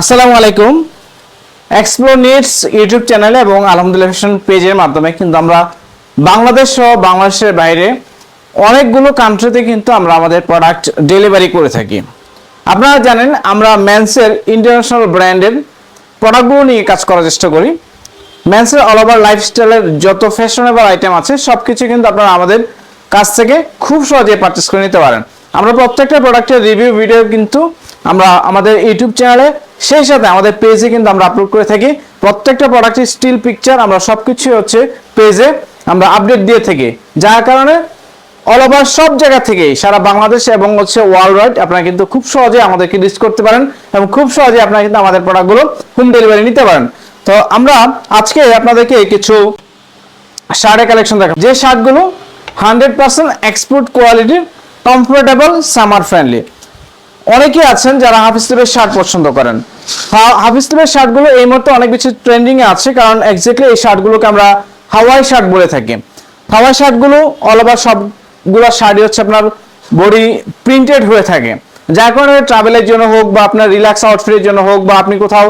আসসালামু আলাইকুম। Explore needs YouTube চ্যানেলে এবং আলহামদুলিল্লাহ ফ্যাশন পেজের মাধ্যমে কিন্তু আমরা বাংলাদেশ সহ বাংলাদেশের বাইরে অনেকগুলো কান্ট্রিতে কিন্তু আমরা আমাদের প্রোডাক্ট ডেলিভারি করে থাকি। আপনারা জানেন, আমরা ম্যান্সের ইন্টারন্যাশনাল ব্র্যান্ডের প্রোডাক্টগুলো নিয়ে কাজ করার চেষ্টা করি। ম্যান্সের অল ওভার লাইফস্টাইলের যত ফ্যাশনেবল আইটেম আছে সব কিছু কিন্তু আপনারা আমাদের কাছ থেকে খুব সহজে পারচেস করে নিতে পারেন। আমরা প্রত্যেকটা প্রোডাক্টের রিভিউ ভিডিও কিন্তু আমরা আমাদের ইউটিউব চ্যানেলে সেই সাথে আমাদের পেজে কিন্তু আমরা আপলোড করে থাকি। প্রত্যেকটা প্রোডাক্টের স্টিল পিকচার আমরা সব কিছু হচ্ছে পেজে আমরা আপডেট দিয়ে থাকি। যার কারণে অল ওভার সব জায়গা থেকেই, সারা বাংলাদেশ এবং হচ্ছে ওয়ার্ল্ড ওয়াইড আপনারা কিন্তু খুব সহজে আমাদেরকে রিচ করতে পারেন এবং খুব সহজে আপনারা কিন্তু আমাদের প্রোডাক্টগুলো হোম ডেলিভারি নিতে পারেন। তো আমরা আজকে আপনাদেরকে কিছু শার্টের কালেকশন দেখাবো। যে শার্টগুলো হান্ড্রেড পার্সেন্ট এক্সপোর্ট কোয়ালিটির কমফোর্টেবল সামার ফ্রেন্ডলি অনেকেই আছেন যারা হাফিজ টিপের শার্ট পছন্দ করেন। হা- হাফিজ টিপের শার্টগুলো এই মুহূর্তে অনেক বেশি ট্রেন্ডিং এ আছে, কারণ এক্স্যাক্টলি এই শার্টগুলোকে আমরা হাওয়াই শার্ট বলে থাকি। হাওয়াই শার্টগুলো অল ওভার সবগুলো শার্টই হচ্ছে আপনার বডি প্রিন্টেড হয়ে থাকে। যার কারণে ট্রাভেলের জন্য হোক বা আপনার রিল্যাক্স আউটফিটের জন্য হোক বা আপনি কোথাও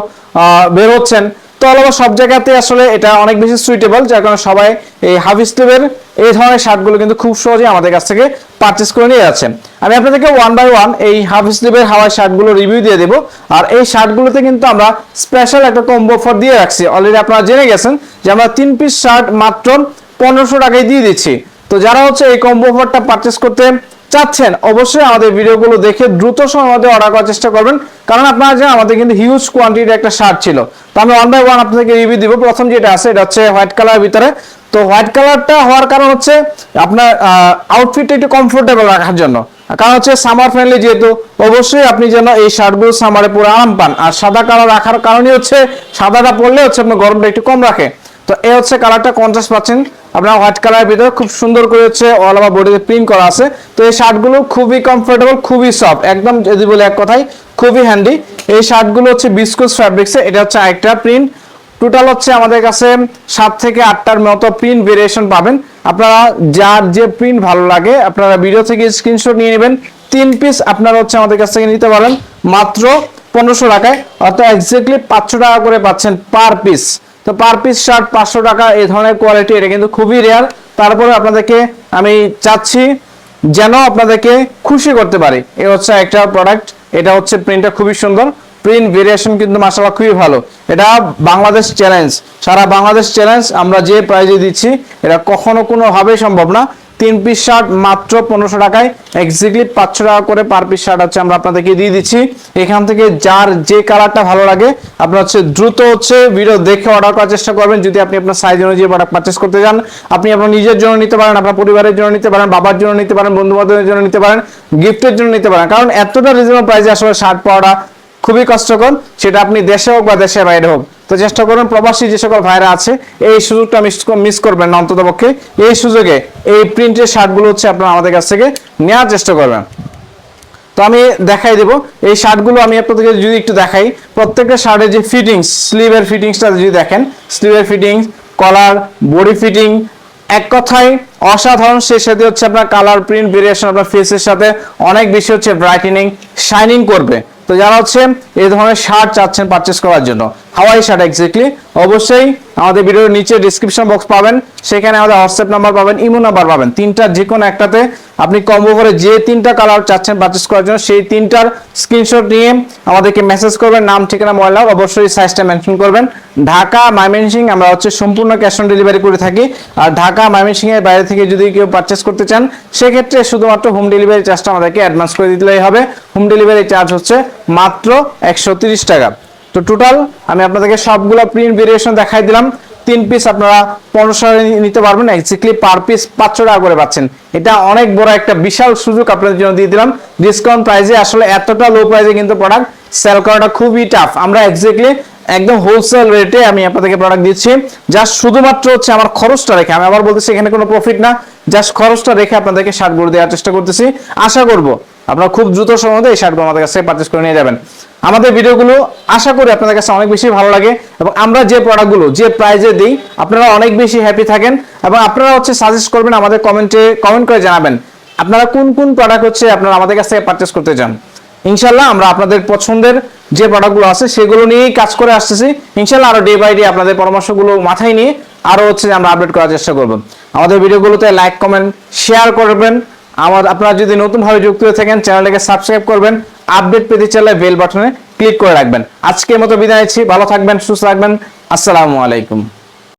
বের হচ্ছেন, তো অল ওভার সব জায়গাতে আসলে এটা অনেক বেশি সুইটেবল যার কারণে সবাই এই হাফিজ টিপের এই ধরনের শার্টগুলো কিন্তু খুব সহজে আমাদের কাছ থেকে পারচেস করে নিয়ে যাচ্ছেন। আমি আপনাদেরকে ওয়ান বাই ওয়ান এই হাফ স্লিভের হাওয়াই শার্টগুলো রিভিউ দিয়ে দেবো। আর এই শার্টগুলোতে কিন্তু আমরা স্পেশাল একটা কম্বো অফার দিয়ে রাখছি। অলরেডি আপনারা জেনে গেছেন যে আমরা তিন পিস শার্ট মাত্র পনেরোশো টাকায় দিয়ে দিচ্ছি। তো যারা হচ্ছে এই কম্বো অফারটা পারচেস করতে চাচ্ছেন, অবশ্যই আমাদের ভিডিওগুলো দেখে দ্রুত সময়ের মধ্যে অর্ডার করার চেষ্টা করবেন। কারণ আপনারা জানেন আমাদের কিন্তু হিউজ কোয়ান্টিটির একটা শার্ট ছিল। তো আমি ওয়ান বাই ওয়ান আপনাদেরকে রিভিউ দিব। প্রথম যেটা আছে, এটা হচ্ছে হোয়াইট কালার ভিতরে। তো হোয়াইট কালারটা হওয়ার কারণ হচ্ছে আপনার আউটফিটটা একটু কমফোর্টেবল রাখার জন্য। কারণ হচ্ছে সামার ফ্রেন্ডলি যেহেতু, অবশ্যই আপনি যেন এই শার্টগুলো সামারে পুরো আরাম পান। আর সাদা কালার রাখার কারণই হচ্ছে সাদাটা পরলে হচ্ছে আপনার গরমটা একটু কম রাখে। তো এই হচ্ছে কালারটা কন্ট্রাস্ট পাচ্ছেন। আপনার হোয়াইট কালারের ভিতরে খুব সুন্দর করে হচ্ছে অল ওভার বডিতে প্রিন্ট করা আছে। তো এই শার্টগুলো খুবই কমফোর্টেবল খুবই সফট একদম যদি বলে এক কথাই খুবই হ্যান্ডি এই শার্টগুলো হচ্ছে বিস্কুস ফ্যাব্রিক্সে এটা হচ্ছে আরেকটা প্রিন্ট টোটাল হচ্ছে আমাদের কাছে সাত থেকে আটটার মতো প্রিন্ট ভেরিয়েশন পাবেন। আপনারা যার যে প্রিন্ট ভালো লাগে, আপনারা ভিডিও থেকে স্ক্রিনশট নিয়ে নেবেন। তিন পিস আপনারা হচ্ছে আমাদের কাছ থেকে নিতে পারেন। মাত্র পনেরোশো টাকায়, অর্থাৎ এক্স্যাক্টলি পাঁচশো টাকা করে পাচ্ছেন পার পিস তো পার পিস শার্ট পাঁচশো টাকা, এই ধরনের কোয়ালিটি এটা কিন্তু খুবই রেয়ার তারপরে আপনাদেরকে আমি চাচ্ছি যেন আপনাদেরকে খুশি করতে পারি। এ হচ্ছে একটা প্রোডাক্ট এটা হচ্ছে প্রিন্টটা খুবই সুন্দর। প্রিন্ট ভেরিয়েশন কিন্তু মাসাল্লাহ খুবই ভালো। এটা বাংলাদেশ চ্যালেঞ্জ সারা বাংলাদেশ চ্যালেঞ্জ আমরা যে প্রাইজে দিচ্ছি, এটা কখনো কোনোভাবেই সম্ভব না। তিন পিস শার্ট মাত্র পনেরোশো টাকায় এক্স্যাক্টলি পাঁচশো টাকা করে পার পিস শার্ট হচ্ছে আমরা আপনাদেরকে দিয়ে দিচ্ছি। এখান থেকে যার যে কালারটা ভালো লাগে, আপনার হচ্ছে দ্রুত হচ্ছে ভিডিও দেখে অর্ডার করার চেষ্টা করবেন। যদি আপনি আপনার সাইজ অনুযায়ী প্রোডাক্ট পারচেস করতে চান, আপনি আপনার নিজের জন্য নিতে পারেন, আপনার পরিবারের জন্য নিতে পারেন, বাবার জন্য নিতে পারেন বন্ধু বান্ধবের জন্য নিতে পারেন গিফটের জন্য নিতে পারেন। কারণ এতটা রিজনেবল প্রাইসে আসলে শার্ট পাওয়াটা খুবই কষ্টকর, সেটা আপনি দেশে হোক বা দেশের বাইরে হোক। তো চেষ্টা করুন, প্রবাসী যে সকল ভাইরা আছে, এই সুযোগটা মিস করবেন না অন্তত পক্ষে। এই সুযোগে এই প্রিন্টের শার্টগুলো হচ্ছে আপনারা আমাদের কাছ থেকে নেওয়ার চেষ্টা করবেন। তো আমি দেখাই দেব, এই শার্টগুলো আমি আপনাদেরকে যদি একটু দেখাই, প্রত্যেকটা শার্টের যে ফিটিংস স্লিভের ফিটিংসটা যদি দেখেন স্লিভের ফিটিংস কলার বডি ফিটিং এক কথায় অসাধারণ, সেই সাথে হচ্ছে আপনার কালার প্রিন্ট ভেরিয়েশন আপনার ফেসের সাথে অনেক বেশি হচ্ছে ব্রাইটেনিং শাইনিং করবে। তো যারা হচ্ছে এই ধরনের শার্ট চাচ্ছেন পারচেস করার জন্য। হাওয়াই শার্ট এক্স্যাক্টলি অবশ্যই আমাদের ভিডিওর নিচে ডিসক্রিপশন বক্স পাবেন। সেখানে আমাদের হোয়াটসঅ্যাপ নাম্বার পাবেন, ইমো নাম্বার পাবেন। তিনটা যে কোনো একটাতে আপনি কম্বো করে যে তিনটা কালার চাচ্ছেন পারচেস করার জন্য, সেই তিনটার স্ক্রিনশট নিয়ে আমাদেরকে মেসেজ করবেন। নাম, ঠিকানা মোবাইল অবশ্যই সাইজটা মেনশন করবেন। ঢাকা ময়মনসিং আমরা হচ্ছে সম্পূর্ণ ক্যাশ অন ডেলিভারি করে থাকি। আর ঢাকা ময়মনসিং এর বাইরে থেকে যদি কেউ পারচেস করতে চান, সেক্ষেত্রে শুধুমাত্র হোম ডেলিভারি চার্জটা আমাদেরকে অ্যাডভান্স করে দিলেই হবে। হোম ডেলিভারি চার্জ হচ্ছে মাত্র একশো টাকা। তো টোটাল আমি আপনাদেরকে সবগুলো প্রিন্ট ভেরিয়েশন দেখাই দিলাম। তিন পিস আপনারা পনেরোশো নিতে পারবেন। এক্স্যাক্টলি পার পিস পাঁচশো টাকা করে পাচ্ছেন। এটা অনেক বড় একটা বিশাল সুযোগ আপনাদের জন্য দিয়ে দিলাম। ডিসকাউন্ট প্রাইসে আসলে এতটা লো প্রাইসে কিন্তু প্রোডাক্ট সেল করাটা খুবই টাফ আমরা এক্স্যাক্টলি একদম হোলসেল রেটে আমি আপনাদেরকে প্রোডাক্ট দিচ্ছি। জাস্ট শুধুমাত্র হচ্ছে আমার খরচটা রেখে, আমি আবার বলতেছি এখানে কোনো প্রফিট না। জাস্ট খরচটা রেখে আপনাদেরকে শার্টগুলো দেওয়ার চেষ্টা করতেছি। আশা করব আপনারা খুব দ্রুত সময় মধ্যে এই শার্টগুলো আমাদের কাছে পারচেস করে নিয়ে যাবেন। আমাদের ভিডিওগুলো আশা করি আপনাদের কাছে অনেক বেশি ভালো লাগে এবং আমরা যে প্রোডাক্টগুলো যে প্রাইজে দিই, আপনারা অনেক বেশি হ্যাপি থাকেন এবং আপনারা হচ্ছে সাজেস্ট করবেন আমাদের কমেন্টে কমেন্ট করে জানাবেন, আপনারা কোন কোন প্রোডাক্ট হচ্ছে আপনারা আমাদের কাছ থেকে পারচেস করতে চান। ইনশাল্লাহ আমরা আপনাদের পছন্দের যে প্রোডাক্টগুলো আছে সেগুলো নিয়েই কাজ করে আসতেছি। ইনশাল্লাহ আরও ডে বাই ডে আপনাদের পরামর্শগুলো মাথায় নিয়ে আরও হচ্ছে আমরা আপডেট করার চেষ্টা করব। আমাদের ভিডিওগুলোতে লাইক কমেন্ট শেয়ার করবেন। আমার আপনারা যদি নতুনভাবে যুক্ত হয়ে থাকেন, চ্যানেলটাকে সাবস্ক্রাইব করবেন আপডেট পেতে চাইলে বেল বাটনে ক্লিক করে রাখবেন। আজকের মতো বিদায় নিচ্ছি, ভালো থাকবেন, সুস্থ থাকবেন, আসসালামু আলাইকুম।